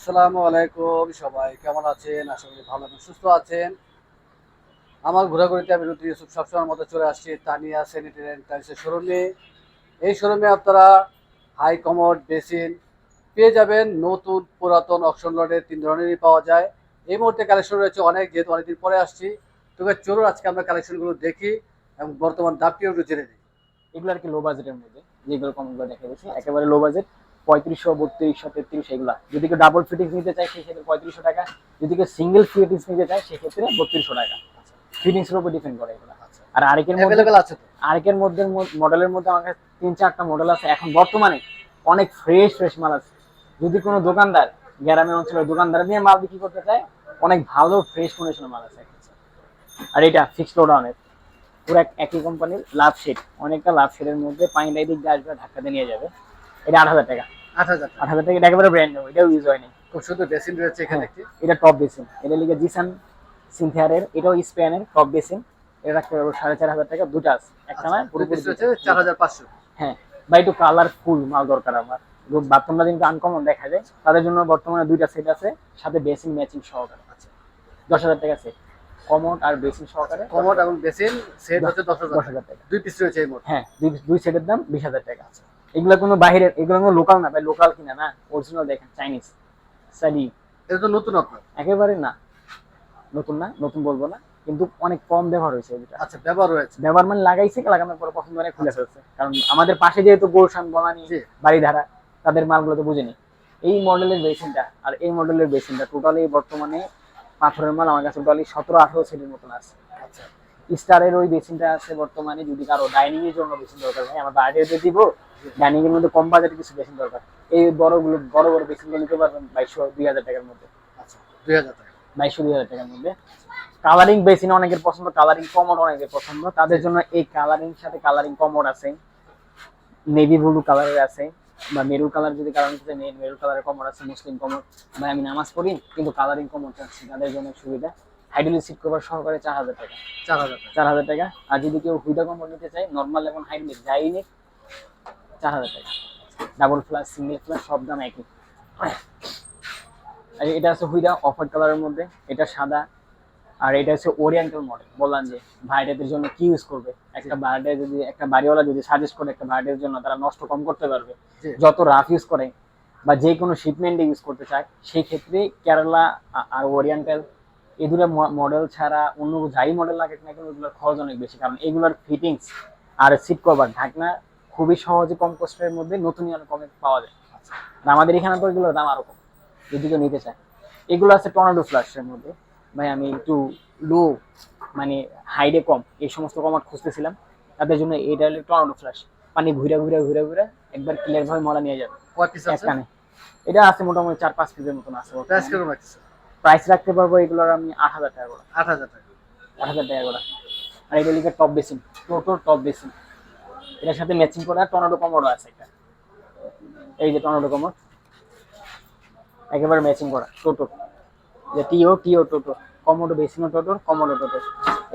আসসালামু আলাইকুম সবাই, কেমন আছেন? আশা করি ভালো এবং সুস্থ আছেন। আমার ঘোরাঘুরিতে আমি রুদ্র ইউসুফ সবসময়ের মতো চলে আসছি, তানিয়া স্যানিটারি টাইলসের শোরুমে। এই শোরুমে আপনারা হাই কমোড বেসিন পেয়ে যাবেন, নতুন পুরাতন অকশন লডের তিন ধরনেরই পাওয়া যায়। এই মুহূর্তে কালেকশন রয়েছে অনেক, যেহেতু অনেকদিন পরে আসছি। তবে চলুন আজকে আমরা কালেকশনগুলো দেখি এবং বর্তমান দামটিও একটু জেনে নিই। এগুলো আর কি লো বাজেটের মধ্যে, যেগুলো কমগুলো দেখা গেছে একেবারে লো বাজেট পঁয়ত্রিশশো বত্রিশশো তেত্রিশ এগুলা। যদি কেউ ডাবল ফিটিংস নিতে চায় সেক্ষেত্রে পঁয়ত্রিশশো টাকা। যদি কেউ সিঙ্গেল ফিটিংস নিতে চায় সেক্ষেত্রে বত্রিশশো টাকা। ফিটিংসের উপর ডিপেন্ড করে এগুলো। আর আরেকের মধ্যে আছে আরেকের মধ্যে মডেলের মধ্যে আমার কাছে তিন চারটা মডেল আছে। এখন বর্তমানে অনেক ফ্রেশ ফ্রেশ মাল আছে। যদি কোনো দোকানদার গ্রামের অঞ্চলের দোকানদার নিয়ে মাল বিক্রি করতে চায় অনেক ভালো ফ্রেশ কন্ডিশনের মাল আছে। আর এটা ফিক্সড লোডাউনের পুরো এক- একই কোম্পানির লাভ শেড অনেকটা লাভ শেডের মধ্যে পানি ডাইদিক দিয়ে আসবে ধাক্কাতে নিয়ে যাবে। এটা আট হাজার টাকা। আট হাজার টাকা। আট হাজার টাকা এটা একেবারে ব্র্যান্ড নেব এটাও ইউজ হয়নি। খুব সুন্দর বেসিন রয়েছে এখানে এটা টপ বেসিন এটা লিগে জিসান সিনথিয়ারের এটাও স্পেনের টপ বেসিন এটা রাখতে পারব সাড়ে চার হাজার টাকা দুটা আছে একটা না পুরোপুরি চার হাজার পাঁচশো। হ্যাঁ বা একটু কালারফুল মাল দরকার আমার। বাথরুমটা কিন্তু আনকমন দেখা যায় তাদের জন্য বর্তমানে দুইটা সেট আছে সাথে বেসিন ম্যাচিং সহকারে। আছে দশ হাজার টাকা সেট কমোড আর বেসিন সহকারে। কমোড এবং বেসিন সেট হচ্ছে দশ হাজার। হাজার টাকা। দুই পিস রয়েছে হ্যাঁ দুই দুই সেটের দাম বিশ হাজার টাকা আছে। এগুলো কোনো বাইরের এগুলো কোনো লোকাল না ভাই লোকাল কিনা না অরিজিনাল দেখেন চাইনিজ সালি এটা তো নতুন আপনার। একেবারে না। নতুন না নতুন বলব না কিন্তু অনেক কম ব্যবহার হয়েছে এটা আচ্ছা ব্যবহার রয়েছে ব্যবহার মানে লাগাইছে লাগানোর পরে পছন্দ মানে খুলে ফেলছে। কারণ আমাদের পাশে যেহেতু গোলশান বনানি। বাড়িধারা তাদের মালগুলো তো বুঝিনি। এই মডেলের বেসিনটা আর এই মডেলের বেসিনটা টোটালি বর্তমানে পাথরের মাল আমার কাছে টোটালি সতেরো আঠারো সেটের মতন আছে। আচ্ছা স্টারের ওই বেসিনটা আছে বর্তমানে যদি কারও ডাইনিং এর জন্য বেসিন দরকার হয় আমার বাড়িতে দিব ডাইনিং এর মধ্যে কম বাজেটে কিছু বেসিন দরকার। এই বড়গুলো বড় বড় বেসিনগুলো নিতে পারবেন বাইশশো দুই হাজার টাকার মধ্যে। আচ্ছা দুই হাজার টাকা। বাইশশো দুই হাজার টাকার মধ্যে। কালারিং বেসিন অনেকের পছন্দ কালারিং কমোড অনেকের পছন্দ। তাদের জন্য এই কালারিং সাথে কালারিং কমোড আছে। নেভি ব্লু কালারের আছে বা মেরুন কালার যদি কালার নিতে মেরুন কালারের কমোড আছে মুসলিম কমোড ভাই আমি নামাজ পড়ি কিন্তু কালারিং কমোড চাচ্ছি তাদের জন্য সুবিধা। হাইড্রোলিক সিট কভার সহকারে চার হাজার টাকা। চার হাজার টাকা। চার হাজার টাকা। আর যদি কেউ হুইডা কমোড নিতে চায় নর্মাল এবং হাইড্রোলিক যাই নিক চার হাজার টাকা। ডাবল ফ্লাস সিঙ্গেল ফ্লাস সব দাম একই। আর এটা আছে হুইডা অফ হোয়াইট কালারের মধ্যে। এটা সাদা। আর এটা হচ্ছে ওরিয়েন্টাল মডেল বললাম যে ভাইরাদের জন্য কি ইউজ করবে? একটা বার্থডে যদি একটা বাড়িওয়ালা যদি সাজেস্ট করে একটা বার্থডের জন্য তারা নষ্ট কম করতে পারবে। যত রাফ ইউজ করে বা যে কোনো শিপমেন্টে ইউজ করতে চায় সেই ক্ষেত্রে কেরালা আর ওরিয়েন্টাল এই দুটো মডেল ছাড়া অন্য যাই মডেল লাগে না কেন এগুলোর খরচ অনেক বেশি। কারণ এগুলোর ফিটিংস আর সিট কভার ঢাকনা খুবই সহজে কম কষ্টের মধ্যে নতুন অনেক কমে পাওয়া যায়। আমাদের এখানে তো এগুলোর দাম আরও কম যদি কেউ নিতে চায়। এগুলো আছে টর্নাডো ফ্লাশের মধ্যে। ভাই আমি একটু লো মানে হাইডে কম এই সমস্ত কমাট খুঁজতেছিলাম। তাদের জন্য এটা হলো টর্নাডো ফ্লাশ পানি ঘুরে ঘুরে ঘুরে ঘুরে একবার ক্লিয়ার ভাবে মলা নিয়ে যাবে। এটা আছে মোটামুটি চার পাঁচ পিসের মতন আছে। প্রাইস রাখতে পারব এগুলোর আমি আট হাজার টাকা করে। আট হাজার টাকা। আট হাজার টাকা করে। আর এটা লিখে টপ বেসিন টোটো টপ বেসিন। এটার সাথে ম্যাচিং করা টর্নাডো কমোডো আছে একটা। এই যে টর্নাডো কমোড একেবারে ম্যাচিং করা টোটো। যে টিও টিও টোটো কমোডো বেসিনো টোটোর কমোডো টোটো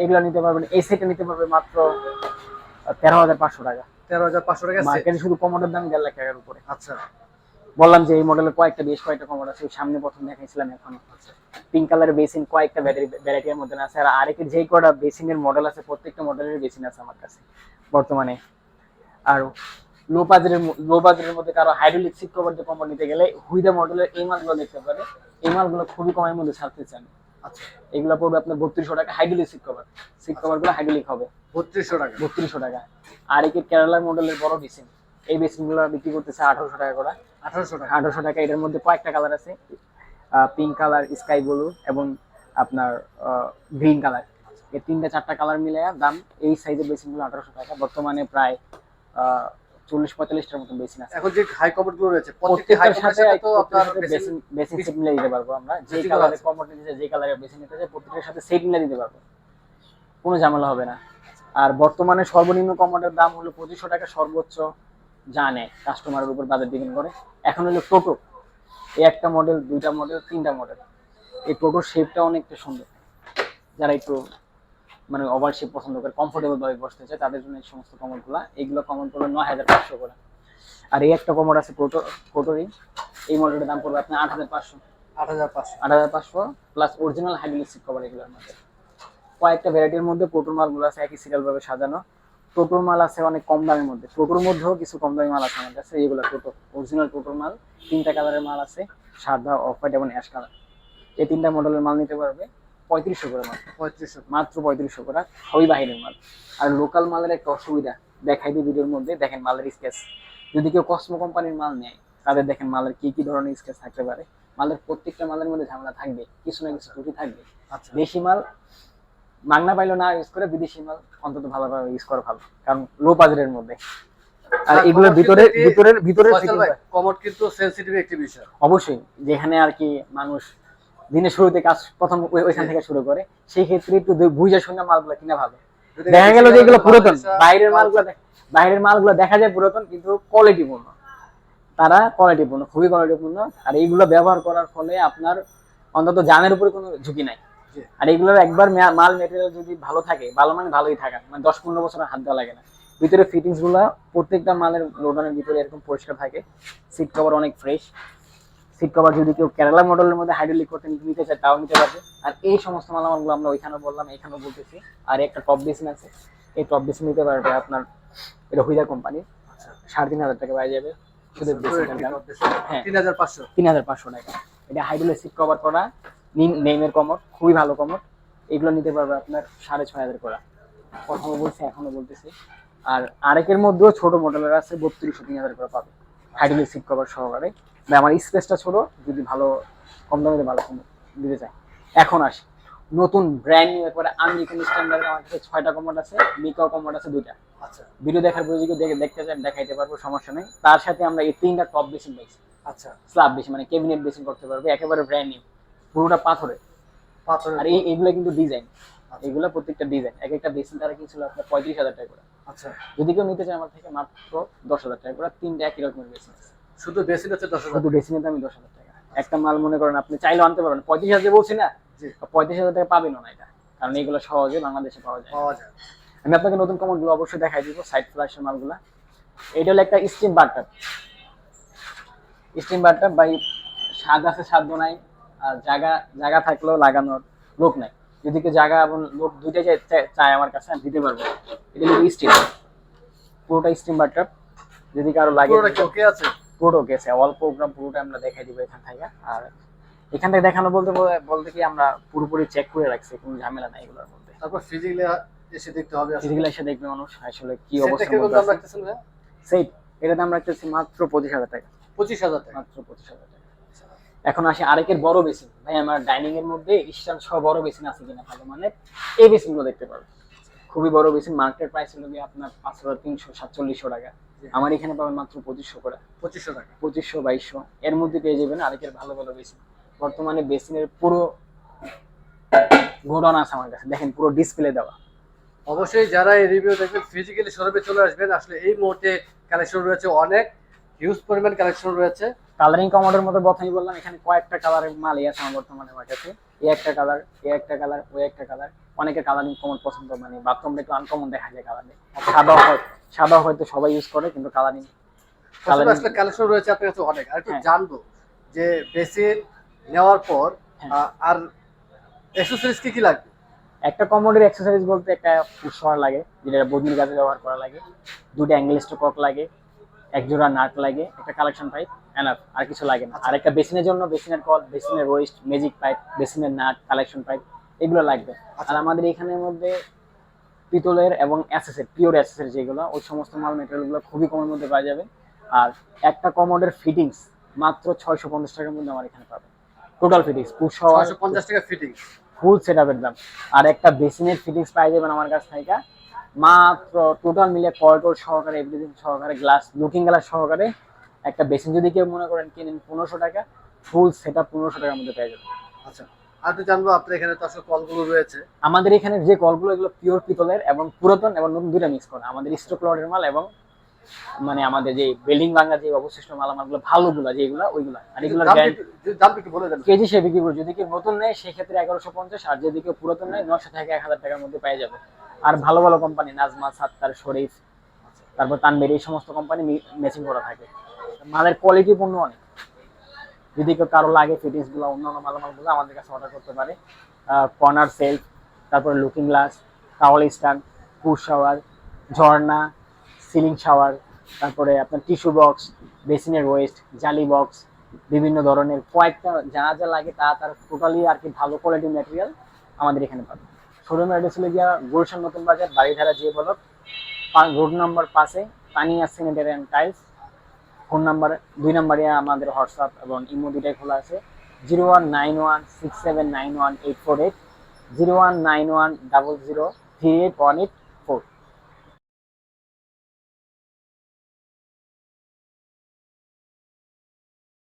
এগুলো নিতে পারবেন এই সেটটা নিতে পারবে মাত্র তেরো হাজার পাঁচশো টাকা। তেরো হাজার পাঁচশো টাকা। মার্কেটে শুধু কমোডোর দাম দেড় লাখ টাকার উপরে। আচ্ছা। বললাম যে এই মডেলের কয়েকটা বেশ কয়েকটা কমোড আছে সামনে প্রথম দেখাইছিলাম এখন। পিঙ্ক কালারের বেসিন কয়েকটা ভ্যারাইটির মধ্যে আছে আর আরেকের যেই কটা বেসিনের মডেল আছে প্রত্যেকটা মডেলের বেসিন আছে আমার কাছে বর্তমানে। আর লো বাজারের লো বাজারের মধ্যে কারও হাইড্রোলিক সিট কভার যে কম্পোর্ট নিতে গেলে হুইদা মডেলের এই মালগুলো দেখতে পারে। এই মালগুলো খুবই কমের মধ্যে ছাড়তে চান। আচ্ছা। এগুলো পড়বে আপনার বত্রিশশো টাকা হাইড্রোলিক সিট কভার সিট কভারগুলো হাইড্রোলিক হবে। বত্রিশশো টাকা। বত্রিশশো টাকা। আর একে কেরালার মডেলের বড় বেসিন এই বেসিনগুলো বিক্রি করতেছে আঠারোশো টাকা করে। আঠারোশো টাকা? আঠারোশো টাকা এটার মধ্যে কয়েকটা কালার আছে। পিঙ্ক কালার স্কাই ব্লু এবং আপনার গ্রিন কালার এই তিনটা চারটা কালার মিলে দাম এই সাইজের বেসিনগুলো আঠারোশো টাকা। বর্তমানে প্রায় চল্লিশ পঁয়তাল্লিশটার মতন বেসিন আছে। এখন যে হাই কভারগুলো রয়েছে প্রত্যেকটার সাথে তো আপনার বেসিন বেসিন সেট মিলে দিতে পারব আমরা। যে আছে। কমোড নিতে যে বেসিন নিতে চাই প্রত্যেকটার সাথে সেট মিলে দিতে পারব। কোনো ঝামেলা হবে না। আর বর্তমানে সর্বনিম্ন কমোডের দাম হলো পঁচিশশো টাকা সর্বোচ্চ জানে কাস্টমারের উপর বাজার ডিপেন্ড করে। এখন হলো টোটো। এই একটা মডেল দুইটা মডেল তিনটা মডেল এই টোটোর শেপটা অনেকটা সুন্দর। যারা একটু মানে ওভার শেপ পছন্দ করে কমফোর্টেবল ভাবে বসতে চায় তাদের জন্য এই সমস্ত কমোডগুলো এইগুলো কমন পড়বে নয় হাজার পাঁচশো করে। আর এই একটা কমোড আছে কোটো কোটোরই এই মডেলটার দাম পড়বে আপনার আট হাজার পাঁচশো। আট হাজার পাঁচশো। আট হাজার পাঁচশো plus original hydraulic seat cover এগুলোর মধ্যে। কয়েকটা ভ্যারাইটির মধ্যে টোটোর মালগুলো আছে একই সিরিয়াল ভাবে সাজানো। টোটোর মাল আছে অনেক কম দামের মধ্যে। টোটোর মধ্যেও কিছু কম দামি মাল আছে আমার কাছে এগুলো টোটো অরিজিনাল টোটোর মাল। তিনটা কালারের মাল আছে সাদা অফ হোয়াইট এবং অ্যাশ কালার এই তিনটা মডেলের মাল নিতে পারবে পঁয়ত্রিশশো করে মাল। পঁয়ত্রিশশো। মাত্র পঁয়ত্রিশশো করে সবই বাহিরের মাল। আর লোকাল মালের একটা অসুবিধা দেখাই দিই ভিডিওর মধ্যে দেখেন মালের স্কেচ যদি কেউ কসমো কোম্পানির মাল নেয় তাদের দেখেন মালের কি কি ধরনের স্কেচ থাকতে পারে। মালের প্রত্যেকটা মালের মধ্যে ঝামেলা থাকবে কিছু না কিছু ত্রুটি থাকবে। আচ্ছা। দেশি মাল মাগনা পাইলো না ইউজ করে বিদেশি মাল অন্তত ভালোভাবে ইউজ করা ভালো কারণ লো বাজারের মধ্যে। আর এগুলোর ভিতরে ভিতরের ভাই টা- কমোড কিন্তু সেন্সিটিভ একটি বিষয়। অবশ্যই যেখানে আর কি মানুষ দিনের শুরুতে কাজ প্রথম ওইখান থেকে শুরু করে সেই ক্ষেত্রে একটু বুঝে শুনে মালগুলো কিনা ভালো। দেখা গেল যে এগুলো পুরাতন বাইরের মালগুলো বাইরের মালগুলো দেখা যায় পুরাতন কিন্তু কোয়ালিটিপূর্ণ তারা কোয়ালিটিপূর্ণ খুবই কোয়ালিটিপূর্ণ আর এইগুলো ব্যবহার করার ফলে আপনার অন্তত জানের উপরে কোনো ঝুঁকি নাই। আর এগুলোর একবার মাল মেটেরিয়াল যদি ভালো থাকে ভালো মানে ভালোই থাকে মানে দশ পনেরো বছর হাত দেওয়া লাগে না। ভিতরে ফিটিংসগুলা প্রত্যেকটা মালের লোডানের ভিতরে এরকম পরিষ্কার থাকে। সিট কভার অনেক ফ্রেশ সিট কভার যদি কেউ কেরালা মডেলের মধ্যে হাইড্রোলিক করতে নিতে চায় তাও নিতে পারবে। আর এই সমস্ত মালামালগুলো আমরা ওইখানে বললাম এখানেও বলতেছি। আর একটা টপ বেসিন আছে। এই টপ বেসিন নিতে পারবে আপনার এটা হুইদা কোম্পানি আচ্ছা, সাড়ে তিন হাজার টাকা পাওয়া যাবে। শুধু হ্যাঁ। তিন হাজার পাঁচশো। তিন হাজার পাঁচশো টাকা। এটা হাইড্রোলিক সিট কভার করা। নেমের কমর খুবই ভালো কমর। এগুলো নিতে পারবে আপনার সাড়ে ছয় হাজার করা। প্রথমে বলছি এখনও বলতেছি। আর আরেকের মধ্যেও ছোট মডেলের আছে বত্রিশশো তিন হাজার করে পাবে। হাইড্রোলিক সিট কভার সহকারে। আমার স্পেসটা ছোট যদি ভালো কম দামে ভালো কম দিতে চাই এখন আসি। নতুন ব্র্যান্ড নিউ একবারে আমেরিকান স্ট্যান্ডার্ড আমার কাছে ছয়টা কমোড আছে মিকাও কমোড আছে দুইটা। আচ্ছা। ভিডিও দেখার পরে যদি দেখে দেখতে চান দেখাইতে পারব সমস্যা নেই। তার সাথে আমরা এই তিনটা টপ বেসিন পাইছি। আচ্ছা। স্ল্যাব বেশি মানে ক্যাবিনেট বেসিন করতে পারব একেবারে ব্র্যান্ড নিউ পুরোটা পাথরে পাথরের আর এই এগুলো কিন্তু ডিজাইন এগুলো প্রত্যেকটা ডিজাইন এক একটা বেসিন তারা কিনছিল আপনার পঁয়ত্রিশ হাজার টাকা করে। আচ্ছা। যদি কেউ নিতে চায় আমার থেকে মাত্র দশ হাজার টাকা করে তিনটা একই রকমের বেসিন শুধু বেসিন হচ্ছে দশ হাজার শুধু বেসিনের দামই দশ হাজার টাকা। একটা মাল মনে করেন আপনি চাইলেও আনতে পারবেন পঁয়ত্রিশ হাজার বলছি না পঁয়ত্রিশ হাজার টাকা পাবেন না এটা। কারণ এগুলো সহজে বাংলাদেশে পাওয়া যায়। পাওয়া যায়। আমি আপনাকে নতুন কমোডগুলো অবশ্যই দেখাই দিব সাইড ফ্লাশের মালগুলা। এটা হলো একটা স্টিম বাটার স্টিম বাটার বাই স্বাদ আছে সাধ্য নাই আর জায়গা জায়গা থাকলেও লাগানোর লোক নাই। যদি কেউ জায়গা এবং লোক দুইটাই চাই- চায় আমার কাছে আমি দিতে পারব। এটা হলো স্টিম পুরোটা স্টিম বাটার যদি কারও লাগে পুরোটা ওকে আছে? অল প্রোগ্রাম পুরোটা আমরা দেখাই দিব এখান থেকে। আর এখান থেকে দেখানো বলতে বলতে কি আমরা পুরোপুরি চেক করে রাখছি কোনো ঝামেলা নাই এগুলোর মধ্যে। তারপর ফিজিক্যালি এসে দেখতে হবে। ফিজিক্যাল এসে দেখবে মানুষ আসলে কি অবস্থা সেই এটাতে আমরা রাখতেছি মাত্র পঁচিশ হাজার টাকা। পঁচিশ হাজার টাকা। মাত্র পঁচিশ হাজার টাকা। এখন আসি আরেকের বড় বেসিন। ভাই আমার ডাইনিং এর মধ্যে স্ট্যান্ড সহ বড় বেসিন আছে কিনা ভালো মানে এই বেসিনগুলো দেখতে পারবে খুবই বড় বেসিন মার্কেট প্রাইস হলো গিয়ে আপনার পাঁচ হাজার তিনশো সাতচল্লিশশো টাকা। আমার এখানে পাবেন মাত্র পঁচিশশো করে। পঁচিশশো টাকা। পঁচিশশো বাইশশো। এর মধ্যে পেয়ে যাবেন আরেকের ভালো ভালো বেসিন। বর্তমানে বেসিনের পুরো গোডাউন আছে আমার কাছে। দেখেন পুরো ডিসপ্লে দেওয়া। অবশ্যই যারা এই রিভিউ দেখবেন ফিজিক্যালি শোরুমে চলে আসবেন। আসলে এই মুহূর্তে কালেকশন রয়েছে অনেক। হিউজ পরিমাণ কালেকশন রয়েছে। কালারিং কমোডের মতো প্রথমেই বললাম এখানে কয়েকটা কালারের মালই আছে আমার বর্তমানে আমার কাছে। এই একটা কালার এই একটা কালার ওই একটা কালার অনেকে কালারিং কমন পছন্দ মানে বাথরুমটা একটু আনকমন দেখা যায় কালারে সাদা হয় সাদা হয়তো সবাই ইউজ করে কিন্তু কালারিং আসলে কালেকশন রয়েছে আপনার কাছে অনেক। আর একটু হ্যাঁ। জানব যে বেসিন নেওয়ার পর হ্যাঁ। আর অ্যাক্সেসরিজ কি কি লাগবে? একটা কমোডের এক্সারসাইজ বলতে একটা পুষওয়ার লাগে যেটা বদনির কাজে ব্যবহার করা লাগে। দুটো অ্যাঙ্গেল স্টক লাগে এক জোড়া নাট লাগে একটা কালেকশন পাইপ এনাফ আর কিছু লাগে না। আর একটা বেসিনের জন্য বেসিনের কল বেসিনের ওয়েস্ট ম্যাজিক পাইপ বেসিনের নাট কালেকশন পাইপ এগুলো লাগবে। আর আমাদের এখানের মধ্যে পিতলের এবং অ্যাসেসের পিওর অ্যাসেসের যেগুলো ওই সমস্ত মাল মেটেরিয়ালগুলো খুবই কমের মধ্যে পাওয়া যাবে। আর একটা কমোডের ফিটিংস মাত্র ছয়শো পঞ্চাশ টাকার মধ্যে আমার এখানে পাবে টোটাল ফিটিংস ছয়শো পঞ্চাশ টাকা ফিটিংস ফুল সেট আপের দাম। আর একটা বেসিনের ফিটিংস পাই যাবেন আমার কাছ থেকে মাত্র টোটাল মিলে কলটোর সহকারে এভরিথিং সহকারে গ্লাস লুকিং গ্লাস সহকারে একটা বেসিন যদি কেউ মনে করেন কিনেন পনেরোশো টাকা ফুল সেট আপ পনেরোশো টাকার মধ্যে পেয়ে যাবেন। আচ্ছা আর একটু জানব আপনার এখানে তো আসলে কলগুলো রয়েছে। আমাদের এখানে যে কলগুলো এগুলো পিওর পিতলের এবং পুরাতন এবং নতুন দুইটা মিক্স করা। আমাদের স্টক লটের মাল এবং মানে আমাদের যে বিল্ডিং ভাঙা যে অবশিষ্ট মালামালগুলো ভালোগুলো যেগুলো ওইগুলো। আর দাম একটু- যদি দাম বলে দেন। কেজি সে বিক্রি করে যদি কেউ নতুন নেয় সেক্ষেত্রে এগারোশো পঞ্চাশ আর যদি কেউ পুরাতন নেয় নশো থেকে এক হাজার টাকার মধ্যে পেয়ে যাবে। আর ভালো ভালো কোম্পানি নাজমা, সাত্তার, শরীফ, তারপর তানবের এই সমস্ত কোম্পানি ম্যাচিং করা থাকে। মালের কোয়ালিটি পূর্ণ অনেক। যদি কেউ কারও লাগে ফিটিংসগুলো, অন্যান্য মালামালগুলো আমাদের কাছে অর্ডার করতে পারে। কর্নার সেলফ তারপরে looking glass towel stand push shower ঝর্ণা সিলিং শাওয়ার তারপরে আপনার টিস্যু বক্স বেসিনের ওয়েস্ট জালি বক্স বিভিন্ন ধরনের কয়েকটা যা যা লাগে তা তার টোটালি আর কি ভালো কোয়ালিটির ম্যাটেরিয়াল আমাদের এখানে পাবে শোরুমের অ্যাড্রেস হলে গিয়া গুলশান নতুন বাজার বাড়িধারা যে বলক রোড নম্বর পাশে Paniya sanitary and tiles phone number দুই নাম্বারে আমাদের হোয়াটসঅ্যাপ এবং ইমো দুটাই খোলা আছে। Zero one nine one six seven nine one eight four eight zero one nine one double zero three eight one eight